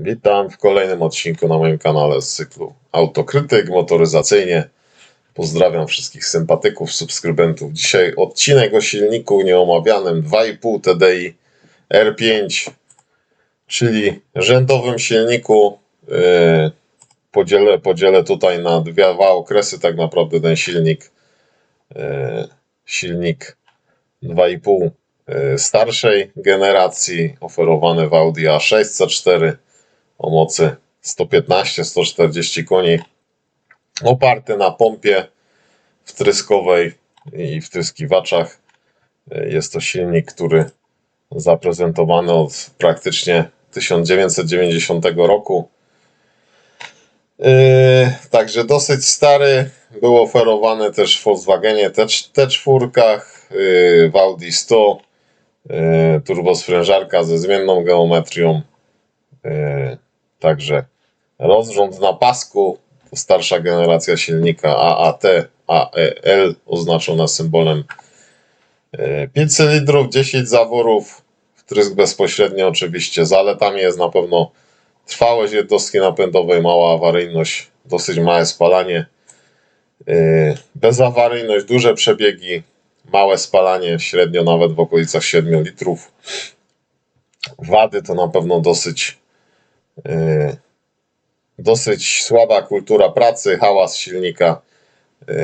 Witam w kolejnym odcinku na moim kanale z cyklu Autokrytyk motoryzacyjnie. Pozdrawiam wszystkich sympatyków, subskrybentów. Dzisiaj odcinek o silniku nieomawianym 2,5 TDI R5, czyli rzędowym silniku. Yy, Podzielę, podzielę tutaj na dwie, dwa okresy tak naprawdę ten silnik. Yy, Silnik 2,5 yy, starszej generacji, oferowany w Audi A6 C4 o mocy 115-140 koni, oparty na pompie wtryskowej i wtryskiwaczach. Jest to silnik, który zaprezentowany od praktycznie 1990 roku. Yy, także dosyć stary. Był oferowany też w Volkswagenie T- T4, yy, w Audi 100, yy, turbosprężarka ze zmienną geometrią. Yy, Także rozrząd na pasku starsza generacja silnika AAT, AEL oznaczona symbolem yy, 5 cylindrów, 10 zaworów, wtrysk bezpośredni oczywiście. Zaletami jest na pewno trwałość jednostki napędowej, mała awaryjność, dosyć małe spalanie, yy, bezawaryjność, duże przebiegi, małe spalanie, średnio nawet w okolicach 7 litrów. Wady to na pewno dosyć dosyć słaba kultura pracy, hałas silnika, yy,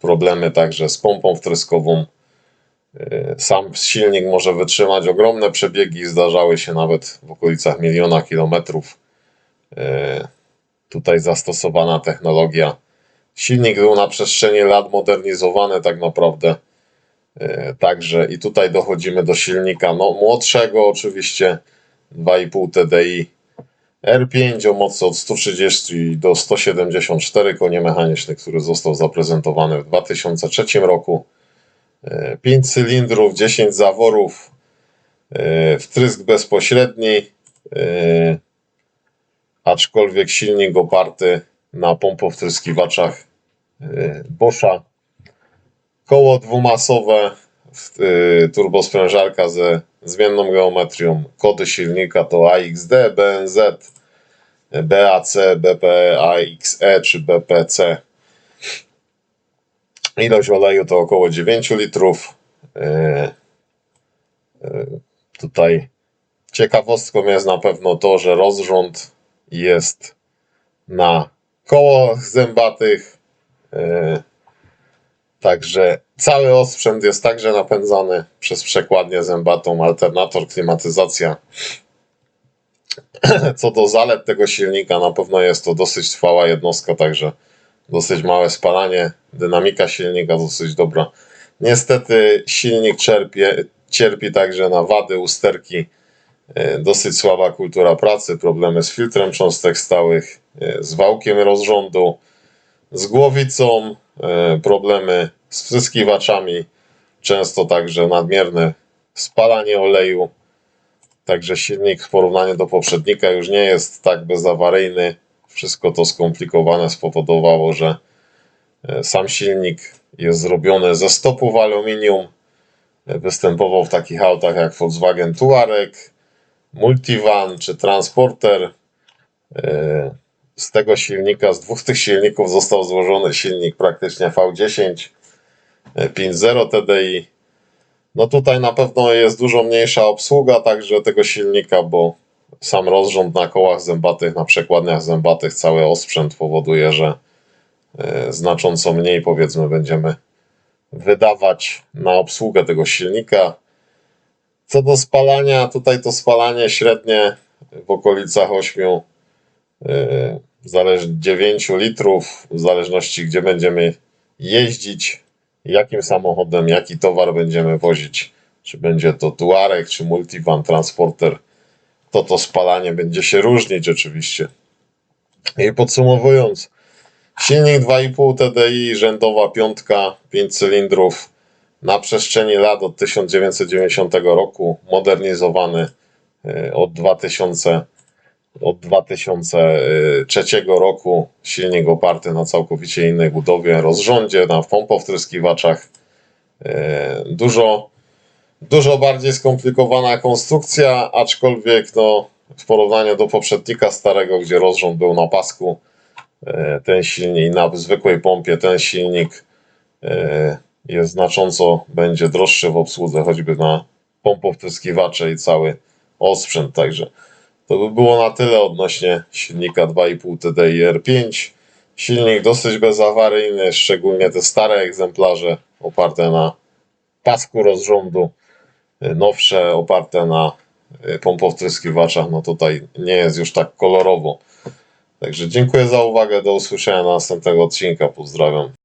problemy także z pompą wtryskową. Yy, Sam silnik może wytrzymać ogromne przebiegi, zdarzały się nawet w okolicach miliona kilometrów. Tutaj zastosowana technologia. Silnik był na przestrzeni lat modernizowany tak naprawdę. Także i tutaj dochodzimy do silnika no, młodszego oczywiście, 2,5 TDI R5 o mocy od 130 do 174 konie mechaniczne, który został zaprezentowany w 2003 roku. 5 cylindrów, 10 zaworów, e, wtrysk bezpośredni, e, aczkolwiek silnik oparty na pompowtryskiwaczach e, Boscha. Koło dwumasowe, turbosprężarka ze zmienną geometrią. Kody silnika to AXD, BNZ, BAC, BP, AXE czy BPC. Ilość oleju to około 9 litrów. Y, y, Tutaj ciekawostką jest na pewno to, że rozrząd jest na kołach zębatych. Także cały osprzęt jest także napędzany przez przekładnię zębatą, alternator, klimatyzacja. Co do zalet tego silnika, na pewno jest to dosyć trwała jednostka, także dosyć małe spalanie, dynamika silnika dosyć dobra. Niestety silnik czerpie, cierpi także na wady usterki, e, dosyć słaba kultura pracy, problemy z filtrem cząstek stałych, e, z wałkiem rozrządu, z głowicą, problemy z wtryskiwaczami, często także nadmierne spalanie oleju. Także silnik w porównaniu do poprzednika już nie jest tak bezawaryjny. Wszystko to skomplikowane spowodowało, że e, sam silnik jest zrobiony ze stopów aluminium. E, Występował w takich autach jak Volkswagen Touareg, Multivan czy Transporter. E, Z tego silnika, z dwóch tych silników został złożony silnik praktycznie V10 e, 5.0 TDI. No tutaj na pewno jest dużo mniejsza obsługa także tego silnika, bo sam rozrząd na kołach zębatych, na przekładniach zębatych, cały osprzęt powoduje, że e, znacząco mniej powiedzmy będziemy wydawać na obsługę tego silnika. Co do spalania, tutaj to spalanie średnie w okolicach 8, e, zależy 9 litrów, w zależności gdzie będziemy jeździć, jakim samochodem, jaki towar będziemy wozić. Czy będzie to Tuareg, czy Multivan, Transporter, to to spalanie będzie się różnić oczywiście. I podsumowując, silnik 2,5 TDI, rzędowa piątka, 5 cylindrów, na przestrzeni lat od 1990 roku, modernizowany e, od 2000, od 2003 roku, silnik oparty na całkowicie innej budowie, rozrządzie, na pompowtryskiwaczach, e, dużo, dużo bardziej skomplikowana konstrukcja, aczkolwiek no, w porównaniu do poprzednika starego, gdzie rozrząd był na pasku, e, ten silnik na zwykłej pompie, ten silnik e, jest znacząco będzie droższy w obsłudze, choćby na pompowtryskiwacze i cały osprzęt. Także to by było na tyle odnośnie silnika 2,5 TDI R5. Silnik dosyć bezawaryjny, szczególnie te stare egzemplarze oparte na pasku rozrządu, nowsze oparte na y, pompowtryskiwaczach, no tutaj nie jest już tak kolorowo. Także dziękuję za uwagę, do usłyszenia na następnego odcinka, pozdrawiam.